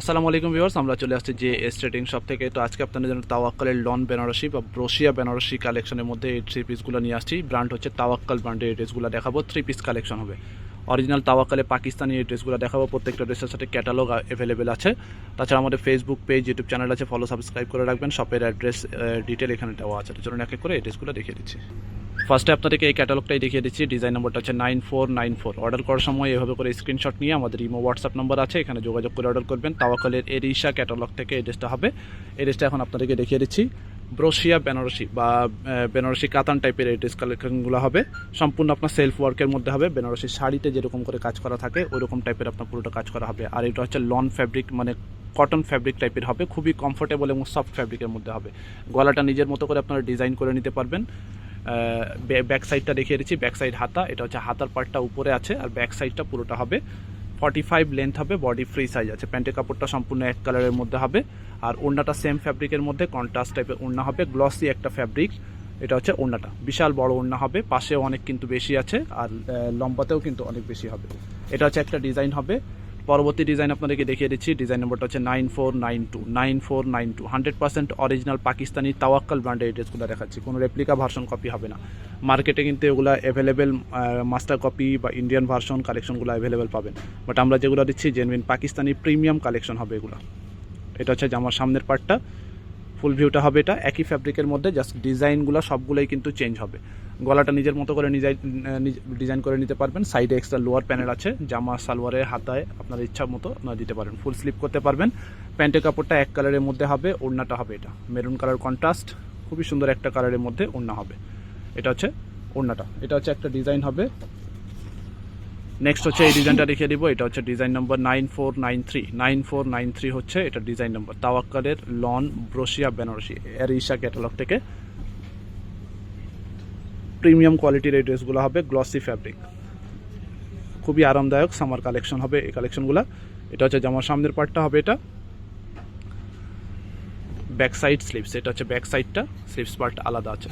আসসালামু আলাইকুম ভিউয়ার্স, আমরা চলে আসছি যে ট্রেডিং শপ থেকে। তো আজকে আপনাদের জন্য তাওয়াক্কালের লন বেনারসি বা ব্রোশিয়া বেনারসি কালেকশনের মধ্যে এই থ্রি পিসগুলো নিয়ে আসছি। ব্র্যান্ড হচ্ছে তাওয়াক্কাল ব্র্যান্ডের এই ড্রেসগুলো দেখাবো। থ্রি পিস কালেকশন হবে। অরিজিনাল তাওয়াক্কালে পাকিস্তানি এই ড্রেসগুলো দেখাবো। প্রত্যেকটা ড্রেসের সাথে ক্যাটালগ অ্যাভেলেবেল আছে। তাছাড়া আমাদের ফেসবুক পেজ ইউটিউব চ্যানেল আছে। ফলো সাবস্ক্রাইব করে রাখবেন। শপের অ্যাড্রেস ডিটেল এখানে দেওয়া আছে। চলুন এক এক করে এই ড্রেসগুলো দেখিয়ে দিচ্ছি। ফার্স্টে আপনাদেরকে এই ক্যাটালগটাই দেখিয়ে দিচ্ছি। ডিজাইন নম্বরটা হচ্ছে nine four nine four order করার সময় এভাবে করে স্ক্রিনশট নিয়ে আমাদের ইমো হোয়াটসঅ্যাপ নাম্বার আছে, এখানে যোগাযোগ করে অর্ডার করবেন। তাওয়াকলের এরিশা ক্যাটালগ থেকে এড্রেসটা হবে। এড্রেসটা এখন আপনাদেরকে দেখিয়ে দিচ্ছি। ব্রোশিয়া বেনারসি বা বেনারসি কাতান টাইপের এই ড্রেস কালেকশনগুলো হবে। সম্পূর্ণ আপনার সেলফ ওয়ার্কের মধ্যে হবে। বেনারসি শাড়িতে যেরকম করে কাজ করা থাকে ওই রকম টাইপের আপনার পুরোটা কাজ করা হবে। আর এটা হচ্ছে লন ফ্যাব্রিক মানে কটন ফ্যাব্রিক টাইপের হবে। খুবই কমফোর্টেবল এবং সফট ফ্যাব্রিকের মধ্যে হবে। গলাটা নিজের মতো করে আপনারা ডিজাইন করে নিতে পারবেন। ব্যাক সাইডটা দেখিয়ে দিচ্ছি। ব্যাক সাইড হাতা, এটা হচ্ছে হাতার পার্টটা উপরে আছে, আর ব্যাক সাইডটা পুরোটা হবে ফর্টি ফাইভ লেন্থ হবে বডি ফ্রি সাইজ আছে। প্যান্টের কাপড়টা সম্পূর্ণ এক কালারের মধ্যে হবে, আর ওড়নাটা সেম ফ্যাব্রিকের মধ্যে কন্ট্রাস্ট টাইপের ওড়না হবে গ্লসি একটা ফ্যাব্রিক এটা হচ্ছে ওড়নাটা। বিশাল বড় ওড়না হবে, পাশেও অনেক কিন্তু বেশি আছে, আর লম্বাতেও কিন্তু অনেক বেশি হবে। এটা হচ্ছে একটা ডিজাইন হবে। পরবর্তী ডিজাইন আপনাদেরকে দেখিয়ে দিচ্ছি। ডিজাইন নম্বরটা হচ্ছে nine four nine two nine four nine two hundred percent original Pakistani Tawakkal ব্র্যান্ডের ড্রেসগুলো দেখাচ্ছি। কোনো রেপ্লিকা ভার্সন কপি হবে না। মার্কেটে কিন্তু এগুলো অ্যাভেলেবেল মাস্টার কপি বা ইন্ডিয়ান ভার্সন কালেকশনগুলো অ্যাভেলেবেল পাবেন। বাট আমরা যেগুলো দিচ্ছি জেনুইন পাকিস্তানি প্রিমিয়াম কালেকশন হবে এগুলো। এটা হচ্ছে আমার সামনের পার্টটা ফুল ভিউটা হবে এটা, একই ফ্যাব্রিকের মধ্যে জাস্ট ডিজাইনগুলো সবগুলোই কিন্তু চেঞ্জ হবে। গলাটা নিজের মতো করে ডিজাইন করে নিতে পারবেন। সাইডে এক্সট্রা লোয়ার প্যানেল আছে, জামা সালোয়ারে হাতায় আপনার ইচ্ছা মতো দিতে পারেন। ফুল স্লিপ করতে পারবেন। প্যান্টের কাপড়টা এক কালারের মধ্যে হবে, ওড়নাটা হবে এটা। মেরুন কালার কন্ট্রাস্ট খুবই সুন্দর একটা কালারের মধ্যে ওড়না হবে। এটা হচ্ছে ওড়নাটা। এটা হচ্ছে একটা ডিজাইন হবে। নেক্সট হচ্ছে এই ডিজাইনটা দেখিয়ে দিব। এটা হচ্ছে design number nine four nine three nine four nine three হচ্ছে এটা ডিজাইন নম্বর তাওয়াক্কালের লন ব্রোশিয়া বেনারসি। এর ঈশা ক্যাটালগ থেকে প্রিমিয়াম কোয়ালিটির এই ড্রেসগুলো হবে গ্লসি ফ্যাব্রিক খুবই আরামদায়ক সামার কালেকশন হবে এই কালেকশনগুলো এটা হচ্ছে জামার সামনের পার্টটা হবে এটা। ব্যাক সাইড স্লিপস এটা হচ্ছে ব্যাক সাইডটা স্লিপস পার্ট আলাদা আছে।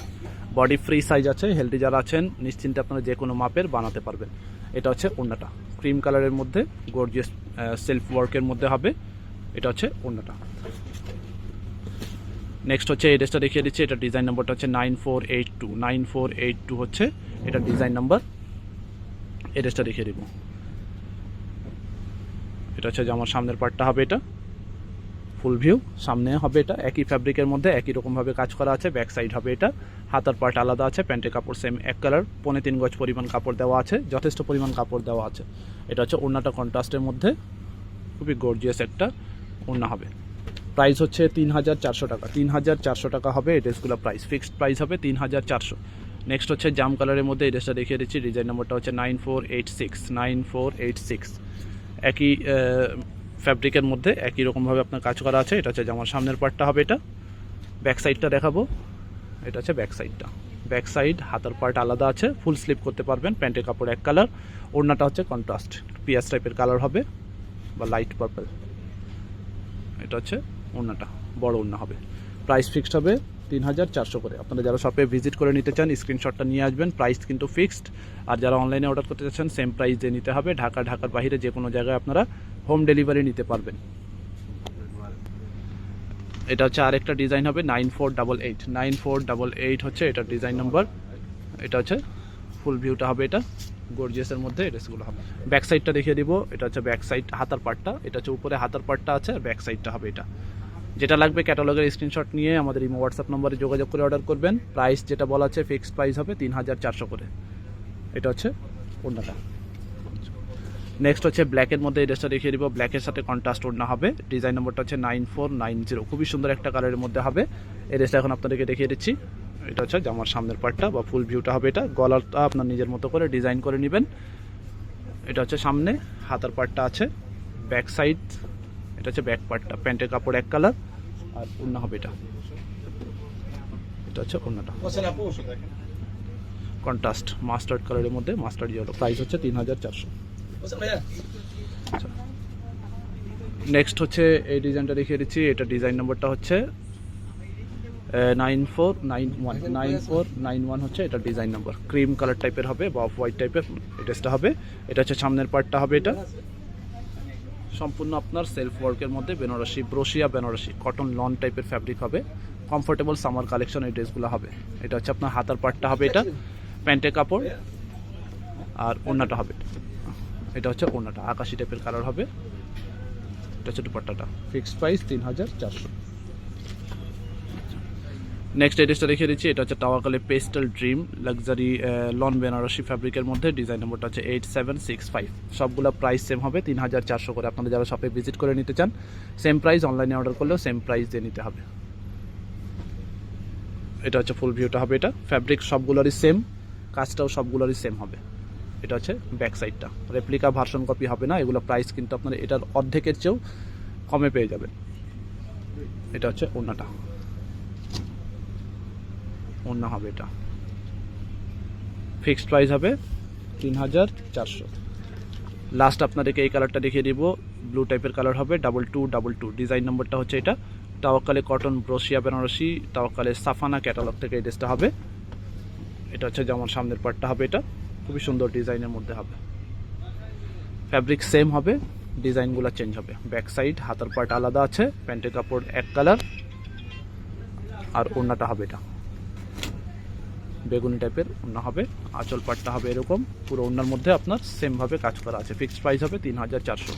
বডি ফ্রি সাইজ আছে। হেলদি যারা আছেন, নিশ্চিন্তে আপনারা যে কোনো মাপের বানাতে পারবেন। এটা হচ্ছে ওড়নাটা। ক্রিম কালারের মধ্যে গর্জিয়াস সেলফ ওয়ার্কের মধ্যে হবে। এটা হচ্ছে ওড়নাটা। নেক্সট হচ্ছে এই ড্রেসটা দেখিয়ে দিচ্ছি। এটা ডিজাইন নাম্বারটা হচ্ছে nine four eight two nine four eight two হচ্ছে এটা ডিজাইন নাম্বার এই ড্রেসটা দেখিয়ে দিব। এটা হচ্ছে যে আমার সামনের পার্টটা হবে এটা। ফুল ভিউ সামনে হবে এটা, একই ফ্যাব্রিকের মধ্যে একই রকমভাবে কাজ করা আছে ব্যাক সাইড হবে এটা, হাতার পার্ট আলাদা আছে, প্যান্টের কাপড় সেম এক কালার পনে তিন গজ পরিমাণ কাপড় দেওয়া আছে, যথেষ্ট পরিমাণ কাপড় দেওয়া আছে। এটা হচ্ছে ওড়নাটা কন্ট্রাস্টের মধ্যে, খুবই গর্জিয়াস একটা ওড়না হবে। প্রাইস হচ্ছে তিন হাজার চারশো টাকা তিন হাজার চারশো টাকা হবে এই ড্রেসগুলো প্রাইস ফিক্সড প্রাইস হবে তিন হাজার চারশো। নেক্সট হচ্ছে জাম কালারের মধ্যে এই ড্রেসটা দেখিয়ে দিচ্ছি ডিজাইন নম্বরটা হচ্ছে nine four eight six nine four eight six একই ফ্যাব্রিকের মধ্যে একই রকমভাবে আপনার কাজ করা আছে। এটা হচ্ছে জামার সামনের পার্টটা হবে এটা। ব্যাক সাইডটা দেখাবো। এটা হচ্ছে ব্যাক সাইডটা ব্যাক সাইড হাতার পার্ট আলাদা আছে। ফুল স্লিপ করতে পারবেন, প্যান্টের কাপড় এক কালার ওড়নাটা হচ্ছে কন্ট্রাস্ট পিয়াজ টাইপের কালার হবে, বা লাইট পার্পল এটা হচ্ছে ওড়নাটা, বড় ওড়না হবে। প্রাইস ফিক্সড হবে তিন হাজার চারশো করে। আপনারা যারা শপে ভিজিট করে নিতে চান স্ক্রিনশটটা নিয়ে আসবেন। প্রাইস কিন্তু ফিক্সড আর যারা অনলাইনে অর্ডার করতে চাচ্ছেন সেম প্রাইস দিয়ে নিতে হবে। ঢাকা, ঢাকার বাইরে যে কোনো জায়গায় আপনারা হোম ডেলিভারি নিতে পারবেন। এটা হচ্ছে আরেকটা ডিজাইন হবে nine four double eight. Nine four double eight হচ্ছে এটা ডিজাইন নাম্বার। এটা হচ্ছে ফুল ভিউটা হবে এটা। গর্জিয়াসের মধ্যে ড্রেসগুলো হবে। ব্যাক সাইডটা দেখিয়ে দিব। এটা হচ্ছে ব্যাক সাইড হাতার পার্টটা এটা হচ্ছে উপরে হাতার পার্টটা আছে আর ব্যাক সাইডটা হবে এটা। যেটা লাগবে ক্যাটালগের স্ক্রিনশট নিয়ে আমাদের এই হোয়াটসঅ্যাপ নম্বরে যোগাযোগ করে অর্ডার করবেন। প্রাইস যেটা বলা আছে ফিক্সড প্রাইস হবে তিন হাজার চারশো করে। এটা হচ্ছে ওড়নাটা। নেক্সট হচ্ছে ব্ল্যাকের মধ্যে এই ড্রেসটা দেখিয়ে দিব। ব্ল্যাকের সাথে কন্ট্রাস্ট ওড়না হবে। ডিজাইন নম্বরটা হচ্ছে নাইন ফোর নাইন জিরো খুবই সুন্দর একটা কালারের মধ্যে হবে। এই ড্রেসটা এখন আপনাদেরকে দেখিয়ে দিচ্ছি। এটা হচ্ছে জামার সামনের পার্টটা বা ফুল ভিউটা হবে এটা। গলাটা আপনার নিজের মতো করে ডিজাইন করে নেবেন। এটা হচ্ছে সামনে। হাতার পার্টটা আছে। ব্যাক সাইড এটা হচ্ছে ব্যাক পার্টটা প্যান্টের কাপড় এক কালার আর ওড়না হবে এটা। এটা হচ্ছে ওড়নাটা। কন্ট্রাস্ট মাস্টার্ড কালারের মধ্যে। মাস্টার্ড ইয়েলো প্রাইস হচ্ছে তিন হাজার চারশো। নেক্সট হচ্ছে এই ডিজাইনটা দেখিয়ে দিচ্ছি। এটা ডিজাইন নম্বরটা হচ্ছে nine four nine one nine four nine one হচ্ছে এটা ডিজাইন নম্বর ক্রিম কালার টাইপের হবে বা অফ হোয়াইট টাইপের ড্রেসটা হবে। এটা হচ্ছে সামনের পার্টটা হবে এটা। সম্পূর্ণ আপনার সেলফ ওয়ার্কের মধ্যে বেনারসি ব্রোশিয়া, বেনারসি কটন লন টাইপের ফ্যাব্রিক হবে। কমফোর্টেবল সামার কালেকশন এই ড্রেসগুলো হবে। এটা হচ্ছে আপনার হাতার পার্টটা হবে এটা। প্যান্টের কাপড় আর ওড়নাটা হবে। এটা হচ্ছে ওড়নাটা আকাশি টাইপের কালার হবে। এটা হচ্ছে দুপাট্টাটা। ফিক্সড প্রাইস তিন হাজার চারশো। নেক্সট এড্রেসটা দেখিয়ে দিচ্ছি এটা হচ্ছে টাওয়াকালে pastel dream luxury lawn Banarasi ফ্যাব্রিকের মধ্যে। ডিজাইন নম্বরটা হচ্ছে এইট সেভেন সিক্স ফাইভ সবগুলো প্রাইস সেম হবে তিন হাজার চারশো করে। আপনারা যারা শপে ভিজিট করে নিতে চান সেম প্রাইস অনলাইনে অর্ডার করলেও সেম প্রাইস দিয়ে নিতে হবে। এটা হচ্ছে ফুল ভিউটা হবে এটা। ফ্যাব্রিক সবগুলোরই সেম কাজটাও সবগুলোরই সেম হবে। এটা হচ্ছে ব্যাক সাইডটা রেপ্লিকা ভার্সন কপি হবে না, এগুলো প্রাইস কিন্তু আপনারা এটার অর্ধেকের চেয়েও কমে পেয়ে যাবেন। এটা হচ্ছে ওড়নাটা। ওড়না হবে এটা। ফিক্সড প্রাইস হবে তিন হাজার চারশো। লাস্ট আপনাদেরকে এই কালারটা দেখিয়ে দিব। ব্লু টাইপের কালার হবে double two double two design নম্বরটা হচ্ছে এটা। টাওয়াকালে কটন ব্রোশিয়া বেনারসি টাওয়াকালে সাফানা ক্যাটালগ থেকে এই ড্রেসটা হবে। এটা হচ্ছে যেমন সামনের পার্টটা হবে এটা। খুবই সুন্দর ডিজাইনের মধ্যে হবে। ফ্যাব্রিক সেম হবে, ডিজাইনগুলো চেঞ্জ হবে। ব্যাক সাইড হাতার পার্ট আলাদা আছে, প্যান্টের কাপড় এক কালার আর ওড়নাটা হবে এটা। বেগুনি টাইপের ওড়না হবে, আঁচল পাটটা হবে এরকম। পুরো ওড়নার মধ্যে আপনার সেমভাবে কাজ করা আছে। ফিক্সড প্রাইস হবে তিন হাজার চারশো।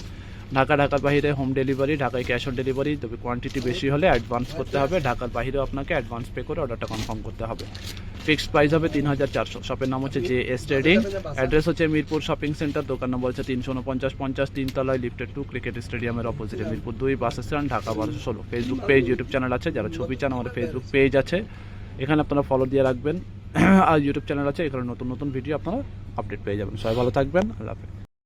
ঢাকা, ঢাকার বাইরে হোম ডেলিভারি ঢাকায় ক্যাশ অন ডেলিভারি তবে কোয়ান্টিটি বেশি হলে অ্যাডভান্স করতে হবে। ঢাকার বাইরেও আপনাকে অ্যাডভান্স পে করে অর্ডারটা কনফার্ম করতে হবে। ফিক্সড প্রাইস হবে তিন হাজার চারশো। শপের নাম হচ্ছে জে এস ট্রেডিং অ্যাড্রেস হচ্ছে মিরপুর শপিং সেন্টার দোকান নম্বর হচ্ছে তিনশো উনপঞ্চাশ পঞ্চাশ তিনতলায় লিফটেড টু ক্রিকেট স্টেডিয়ামের অপোজিটে মিরপুর দুই বাস স্ট্যান্ড ঢাকা বারোশো ষোলো। ফেসবুক পেজ ইউটিউব চ্যানেল আছে যারা ছবি চান আমাদের ফেসবুক পেজ আছে। এখানে আপনারা ফলো দিয়ে রাখবেন। আর ইউটিউব চ্যানেল আছে এখানে নতুন নতুন ভিডিও আপনারা আপডেট পেয়ে যাবেন। সবাই ভালো থাকবেন আল্লাহ হাফেজ।